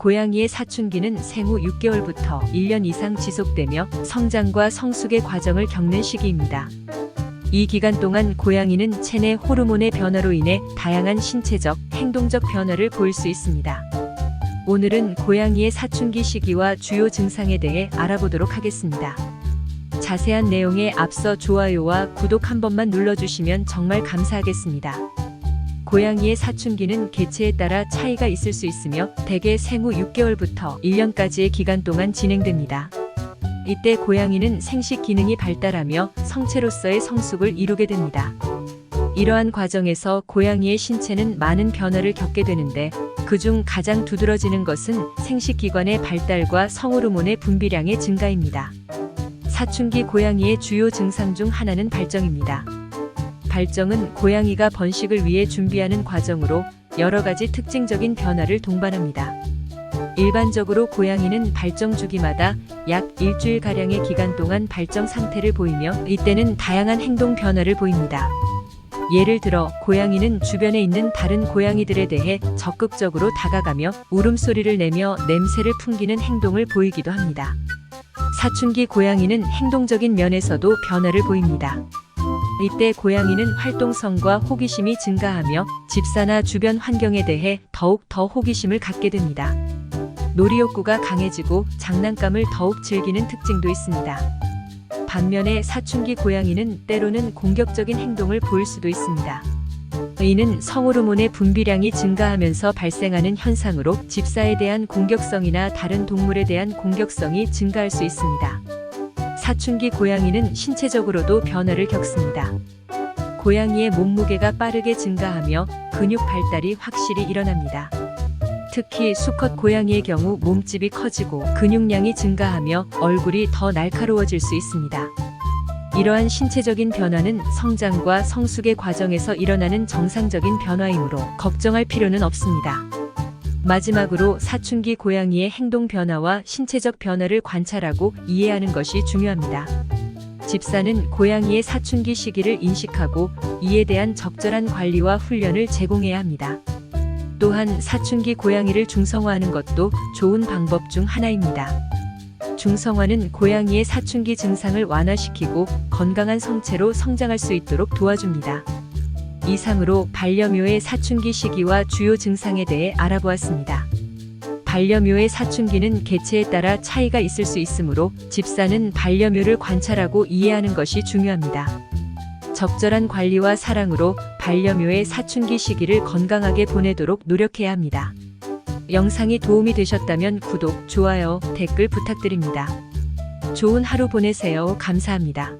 고양이의 사춘기는 생후 6개월부터 1년 이상 지속되며 성장과 성숙의 과정을 겪는 시기입니다. 이 기간 동안 고양이는 체내 호르몬의 변화로 인해 다양한 신체적, 행동적 변화를 보일 수 있습니다. 오늘은 고양이의 사춘기 시기와 주요 증상에 대해 알아보도록 하겠습니다. 자세한 내용에 앞서 좋아요와 구독 한 번만 눌러주시면 정말 감사하겠습니다. 고양이의 사춘기는 개체에 따라 차이가 있을 수 있으며 대개 생후 6개월부터 1년까지의 기간 동안 진행됩니다. 이때 고양이는 생식 기능이 발달하며 성체로서의 성숙을 이루게 됩니다. 이러한 과정에서 고양이의 신체는 많은 변화를 겪게 되는데 그중 가장 두드러지는 것은 생식 기관의 발달과 성호르몬의 분비량의 증가입니다. 사춘기 고양이의 주요 증상 중 하나는 발정입니다. 발정은 고양이가 번식을 위해 준비하는 과정으로 여러 가지 특징적인 변화를 동반합니다. 일반적으로 고양이는 발정 주기마다 약 일주일가량의 기간 동안 발정 상태를 보이며 이때는 다양한 행동 변화를 보입니다. 예를 들어 고양이는 주변에 있는 다른 고양이들에 대해 적극적으로 다가가며 울음소리를 내며 냄새를 풍기는 행동을 보이기도 합니다. 사춘기 고양이는 행동적인 면에서도 변화를 보입니다. 이때 고양이는 활동성과 호기심이 증가하며 집사나 주변 환경에 대해 더욱 더 호기심을 갖게 됩니다. 놀이 욕구가 강해지고 장난감을 더욱 즐기는 특징도 있습니다. 반면에 사춘기 고양이는 때로는 공격적인 행동을 보일 수도 있습니다. 이는 성호르몬의 분비량이 증가하면서 발생하는 현상으로 집사에 대한 공격성이나 다른 동물에 대한 공격성이 증가할 수 있습니다. 사춘기 고양이는 신체적으로도 변화를 겪습니다. 고양이의 몸무게가 빠르게 증가하며 근육 발달이 확실히 일어납니다. 특히 수컷 고양이의 경우 몸집이 커지고 근육량이 증가하며 얼굴이 더 날카로워질 수 있습니다. 이러한 신체적인 변화는 성장과 성숙의 과정에서 일어나는 정상적인 변화이므로 걱정할 필요는 없습니다. 마지막으로 사춘기 고양이의 행동 변화와 신체적 변화를 관찰하고 이해하는 것이 중요합니다. 집사는 고양이의 사춘기 시기를 인식하고 이에 대한 적절한 관리와 훈련을 제공해야 합니다. 또한 사춘기 고양이를 중성화하는 것도 좋은 방법 중 하나입니다. 중성화는 고양이의 사춘기 증상을 완화시키고 건강한 성체로 성장할 수 있도록 도와줍니다. 이상으로 반려묘의 사춘기 시기와 주요 증상에 대해 알아보았습니다. 반려묘의 사춘기는 개체에 따라 차이가 있을 수 있으므로 집사는 반려묘를 관찰하고 이해하는 것이 중요합니다. 적절한 관리와 사랑으로 반려묘의 사춘기 시기를 건강하게 보내도록 노력해야 합니다. 영상이 도움이 되셨다면 구독, 좋아요, 댓글 부탁드립니다. 좋은 하루 보내세요. 감사합니다.